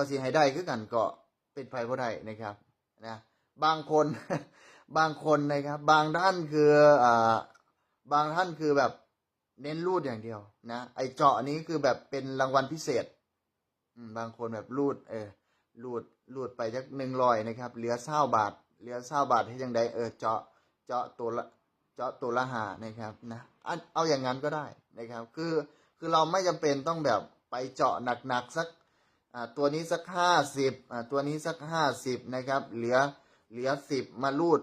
ก็สิให้ได้คือกันก็เป็นไปบ่ได้นะครับนะบางคนบางคนนะครับ บางท่านคืออ่าบางท่านคือแบบเน้นรูดอย่างเดียวนะไอเจาะนี้คือแบบเป็นรางวัลพิเศษบางคนแบบรูด เออรูดรูดไปจักหนึ่งรอยนะครับ เหลือเศร้าบาท เหลือเศร้าบาทให้ยังไดเออเจาะเจาะตัวละเจาะตัวละหานะครับนะเอาอย่างนั้นก็ได้นะครับ คือคือเราไม่จำเป็นต้องแบบไปเจาะหนักๆสัก ตัวนี้สักห้าสิบอ่าตัวนี้สักห้าสิบนะครับ เหลือเหลือสิบมารูด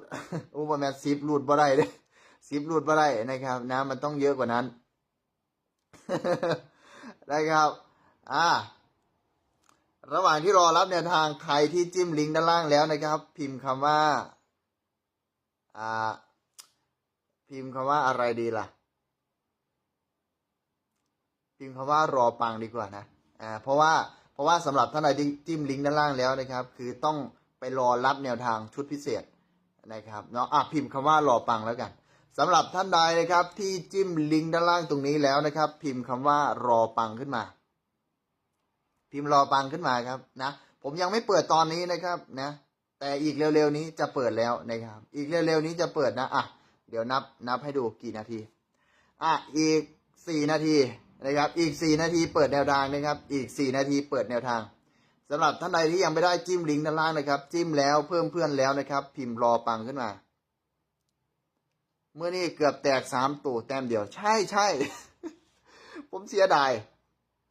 อุปมาสิบรูดบ่ได้เลยสิบรูดบ่ได้นะครับนะมันต้องเยอะกว่านั้นนะครับอ่าระหว่างที่รอรับแนวทางใครที่จิ้มลิงก์ด้านล่างแล้วนะครับ พิมพ์คำว่าอ่าพิมพ์คำว่าอะไรดีล่ะ พิมพ์คำว่ารอปังดีกว่านะอ่าเพราะว่า เพราะว่าสำหรับท่านใดที่จิ้มลิงก์ด้านล่างแล้วนะครับ คือต้องไปรอรับแนวทางชุดพิเศษนะครับเนาะอะพิมพ์คำว่ารอปังแล้วกันสำหรับท่านใดนะครับที่จิ้มลิงก์ด้านล่างตรงนี้แล้วนะครับ พิมพ์คำว่ารอปังขึ้นมา พิมพ์รอปังขึ้นมาครับนะผมยังไม่เปิดตอนนี้นะครับนะแต่อีกเร็วๆนี้จะเปิดแล้วนะครับ อีกเร็วๆนี้จะเปิดนะอะเดี๋ยวนับนับให้ดูกี่นาที อะอีกสี่นาที นะครับ อีกสี่นาทีเปิดแนวทางนะครับ อีกสี่นาทีเปิดแนวทางสำหรับท่านใดที่ยังไม่ได้จิ้มลิงก์ด้านล่างนะครับ จิ้มแล้วเพิ่มเพื่อนแล้วนะครับ พิมพ์รอปังขึ้นมา เมื่อนี้เกือบแตกสามตัวแต้มเดียว ใช่ใช่ ผมเสียดาย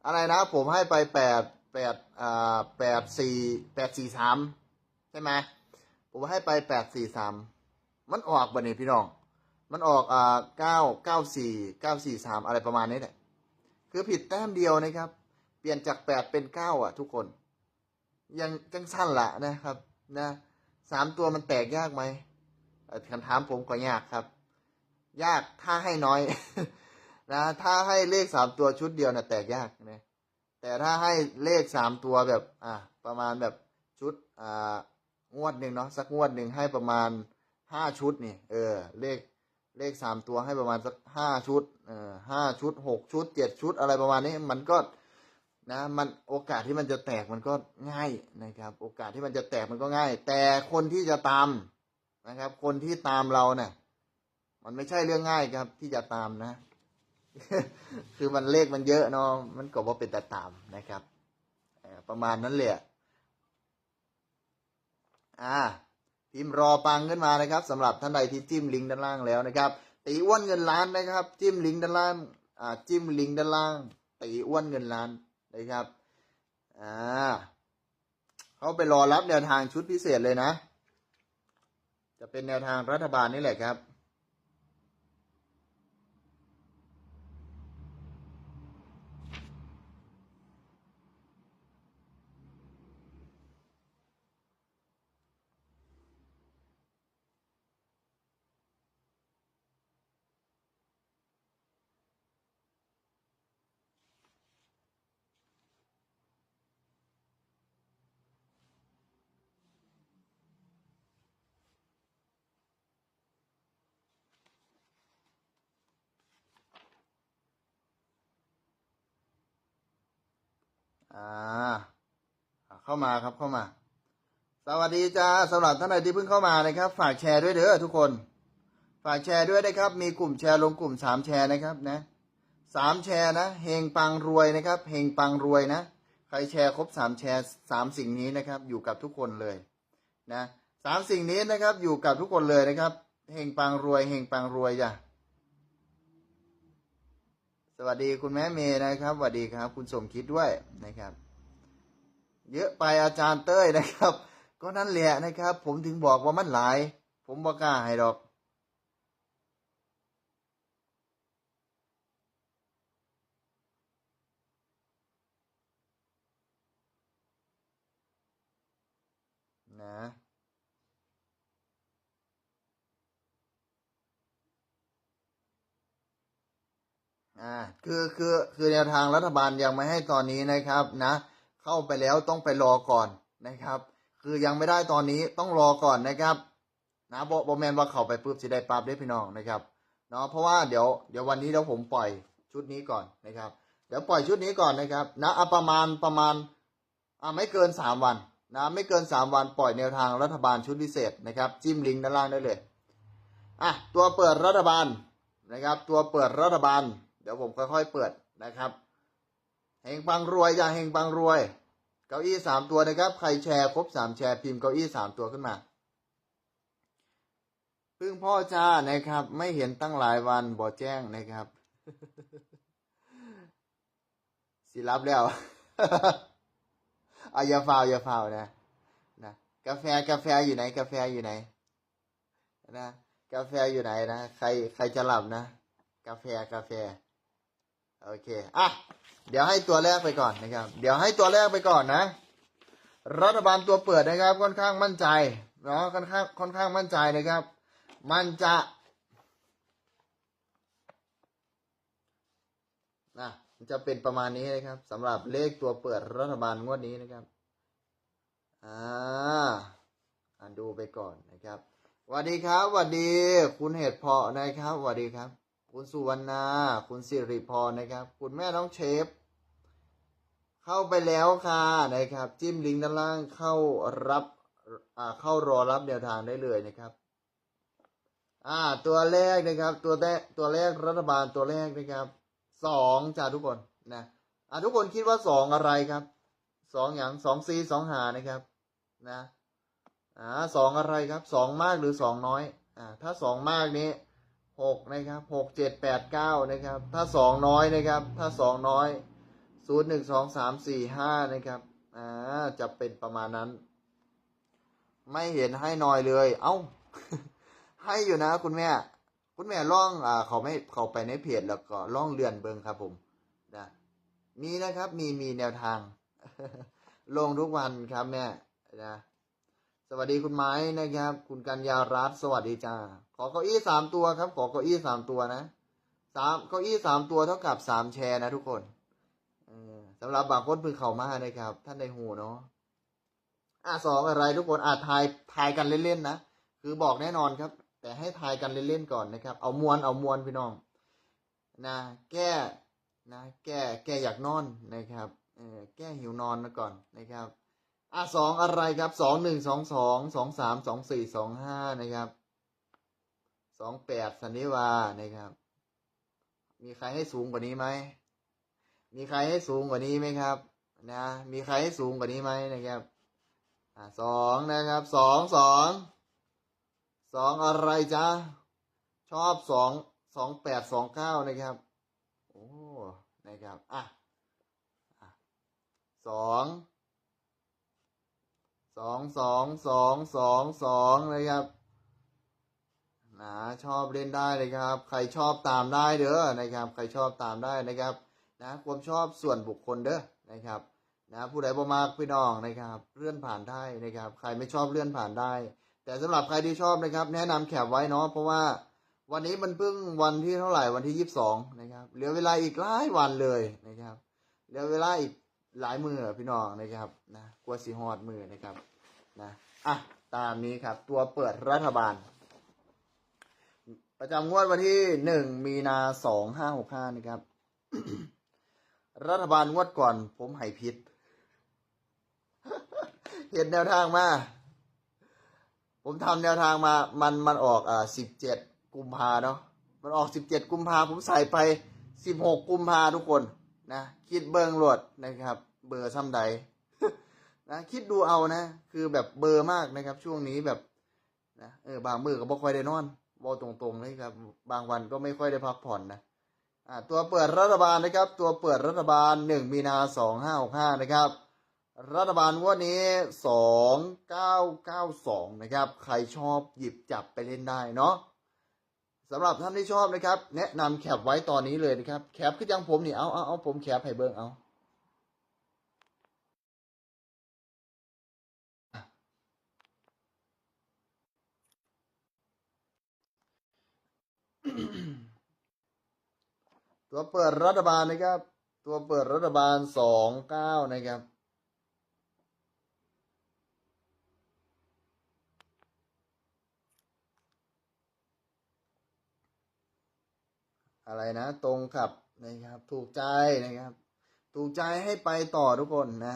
อะไรนะ ผมให้ไปแปดแปดอ่าแปดสี่แปดสี่สามใช่ไหมผมให้ไปแปดสี่สามมันออกบ่เนี่ยพี่น้อง มันออกอ่าเก้าเก้าสี่เก้าสี่สามอะไรประมาณนี้แหละ คือผิดแต้มเดียวนะครับ เปลี่ยนจากแปดเป็นเก้าอะ ทุกคน ยังจังสั้นละนะครับ นะสามตัวมันแตกยากไหมคำถามผมก็ยากครับ ยากถ้าให้น้อย นะ ถ้าให้เลขสามตัวชุดเดียวนะ่ะแตกยากนะแต่ถ้าให้เลขสามตัวแบบ อะประมาณแบบชุดอ่างวดหนึ่งเนาะสักงวดหนึ่งให้ประมาณห้าชุดนี่ เออ เลข เลขสามตัวให้ประมาณสักห้าชุดเอ่อห้าชุดหกชุดเจ็ดชุดอะไรประมาณนี้มันก็นะมันโอกาสที่มันจะแตกมันก็ง่ายนะครับ โอกาสที่มันจะแตกมันก็ง่าย แต่คนที่จะตามนะครับ คนที่ตามเราเนี่ยมันไม่ใช่เรื่องง่ายครับ ที่จะตามนะ คือมันเลขมันเยอะเนาะมันก็ว่าเป็นแต่ตามนะครับประมาณนั้นเลยอ่า พิมพ์รอปังขึ้นมานะครับสำหรับท่านใดที่จิ้มลิงก์ด้านล่างแล้วนะครับตีอ้วนเงินล้านนะครับ จิ้มลิงก์ด้านล่างอ่าจิ้มลิงก์ด้านล่างตีอ้วนเงินล้านนะครับอ่าเขาไปรอรับแนวทางชุดพิเศษเลยนะ จะเป็นแนวทางรัฐบาลนี่แหละครับ อ่า เข้ามาครับเข้ามา สวัสดีจ้าสำหรับท่านใดที่เพิ่งเข้ามานะครับ ฝากแชร์ด้วยเด้อทุกคน ฝากแชร์ด้วยนะครับ มีกลุ่มแชร์ลงกลุ่มสามแชร์นะครับนะสามแชร์นะเฮงปังรวยนะครับเฮงปังรวยนะ ใครแชร์ครบสามแชร์สามสิ่งนี้นะครับ อยู่กับทุกคนเลยนะสามสิ่งนี้นะครับ อยู่กับทุกคนเลยนะครับเฮงปังรวยเฮงปังรวยจ้ะ สวัสดีคุณแม่เมย์นะครับสวัสดีครับ คุณสมคิดด้วยนะครับ เยอะไปอาจารย์เต้ยนะครับ ก็นั่นแหละนะครับ ผมถึงบอกว่ามันหลาย ผมบอกล้าให้ดอกนะ อ่าคือคือคือแนวทางรัฐบาลยังไม่ให้ตอนนี้นะครับนะ เข้าไปแล้วต้องไปรอก่อนนะครับ คือยังไม่ได้ตอนนี้ต้องรอก่อนนะครับ นะบอบแมนว่าเข้าไปปุ๊บจะได้ปรับได้พี่น้องนะครับเนาะเพราะว่าเดี๋ยวเดี๋ยววันนี้เดี๋ยวผมปล่อยชุดนี้ก่อนนะครับ เดี๋ยวปล่อยชุดนี้ก่อนนะครับนะเอาประมาณประมาณอ่าไม่เกินสามวันนะไม่เกินสามวันปล่อยแนวทางรัฐบาลชุดพิเศษนะครับจิ้มลิงก์ด้านล่างได้เลยอะตัวเปิดรัฐบาลนะครับ ตัวเปิดรัฐบาล ดี๋ยวผมค่อยๆเปิดนะครับเฮงปังรวยอย่าเฮงปังรวย เก้าอี้สามตัวนะครับ ใครแชร์ครบสามแชร์พิมพ์เก้าอี้สามตัวขึ้นมาพึ่งพ่อจ้านะครับ ไม่เห็นตั้งหลายวันบ่แจ้งนะครับ สิรับแล้วเอาอย่าฟาวอย่าฟาวนะนะกาแฟกาแฟอยู่ไหน กาแฟอยู่ไหนนะกาแฟอยู่ไหนนะใครใครจะหลับนะ กาแฟกาแฟ โอเค อะ เดี๋ยวให้ตัวแรกไปก่อนนะครับ เดี๋ยวให้ตัวแรกไปก่อนนะ รัฐบาลตัวเปิดนะครับ ค่อนข้างมั่นใจ เนาะ ค่อนข้าง ค่อนข้างมั่นใจนะครับ มันจะนะมันจะเป็นประมาณนี้นะครับสำหรับเลขตัวเปิดรัฐบาลงวดนี้นะครับ อ่า อ่านดูไปก่อนนะครับสวัสดีครับสวัสดี คุณเหตุเพาะนะครับสวัสดีครับ คุณสุวรรณา คุณสิริพรนะครับ คุณแม่น้องเชฟ เข้าไปแล้วค่ะนะครับ จิ้มลิงก์ด้านล่างเข้ารับอ่าเข้ารอรับแนวทางได้เลยนะครับ อ่า ตัวแรกนะครับ ตัวแรกตัวแรกรัฐบาลตัวแรกนะครับสองจ้าทุกคนนะอ่าทุกคนคิดว่าสองอะไรครับสองอย่างสองซีสองหานะครับ นะอ่าสองอะไรครับสองมากหรือสองน้อย อ่า ถ้าสองมากนี้ หกนะครับหกเจ็ดแปดเก้านะครับ ถ้าสองน้อยนะครับ ถ้าสองน้อยศูนย์หนึ่งสองสามสี่ห้านะครับอ่าจะเป็นประมาณนั้น ไม่เห็นให้น้อยเลย เอ้า ให้อยู่นะคุณแม่ คุณแม่ล่องอ่าเขาไม่เขาไปในเพจแล้วก็ล่องเรือนเบิงครับผมนะมีนะครับ มีมีแนวทาง ลงทุกวันครับแม่นะ สวัสดีคุณไม้นะครับ คุณกัญญารัตน์สวัสดีจ้าขอเก้าอี้สามตัวครับ ขอเก้าอี้สามตัวนะสามเก้าอี้สามตัวเท่ากับสามแชร์นะทุกคนสำหรับบางคนพิ่งเข้ามานะครับ ท่านในหูเนาะอะสองอะไรทุกคนอาจทายทายกันเล่นๆนะคือบอกแน่นอนครับ แต่ให้ทายกันเล่นๆก่อนนะครับ เอามวนเอามวนพี่น้องนะแก้นะแก้แก้อยากนอนนะครับเออแก้หิวนอนนะก่อนนะครับ อะสองอะไรครับสองหนึ่งสองสองสองสามสองสี่สองห้านะครับสองแปดสันนิวานะครับ มีใครให้สูงกว่านี้ไหมมีใครให้สูงกว่านี้ไหมครับ นะ มีใครให้สูงกว่านี้ไหมนะครับอะสองนะครับสองสองสองอะไรจ๊ะชอบสองสองแปดสองเก้านะครับ โอ้นะครับอะอะสอง สองสองสองสองสองนะครับนะชอบเล่นได้เลยครับ ใครชอบตามได้เด้อนะครับ ใครชอบตามได้นะครับนะความชอบส่วนบุคคลเด้อนะครับนะผู้ใดบ่มากพี่น้องนะครับเลื่อนผ่านได้นะครับ ใครไม่ชอบเลื่อนผ่านได้ แต่สำหรับใครที่ชอบนะครับ แนะนำแคปไว้เนาะเพราะว่าวันนี้มันเพิ่งวันที่เท่าไหร่วันที่ยี่สิบสองนะครับเหลือเวลาอีกหลายวันเลยนะครับเหลือเวลาอีก หลายมือพี่น้องนะครับนะกลัวสีหอดมือนะครับนะอะตามนี้ครับ ตัวเปิดรัฐบาล ประจำงวดวันที่หนึ่งมีนาสองห้าหกห้านะครับ รัฐบาลงวดก่อน ผมให้พิษเห็นแนวทางมา ผมทำแนวทางมา มันมันออกอ่าสิบเจ็ดกุมภาเนาะมันออกสิบเจ็ดกุมภาผมใส่ไปสิบหกกุมภาทุกคนนะคิดเบิงหลดนะครับ เบอร์ซ้ำใดนะคิดดูเอานะ คือแบบเบอร์มากนะครับ ช่วงนี้แบบนะเออบางมือก็บ่ค่อยได้นอนบอกตรงๆเลยครับ บางวันก็ไม่ค่อยได้พักผ่อนนะอ่าตัวเปิดรัฐบาลนะครับ ตัวเปิดรัฐบาลหนึ่งมีนาสองห้าหกห้านะครับ รัฐบาลวดนี้สองเก้าเก้าสองนะครับ ใครชอบหยิบจับไปเล่นได้เนาะสำหรับท่านที่ชอบนะครับ แนะนำแคปไว้ตอนนี้เลยนะครับ แคปคือยังผมนี่เอาเอาเอาผมแคปให้เบิ้งเอา ตัวเปิดรัฐบาลนะครับ ตัวเปิดรัฐบาลสองเก้านะครับอะไรนะ ตรงกับนะครับ ถูกใจนะครับ ถูกใจให้ไปต่อทุกคนนะ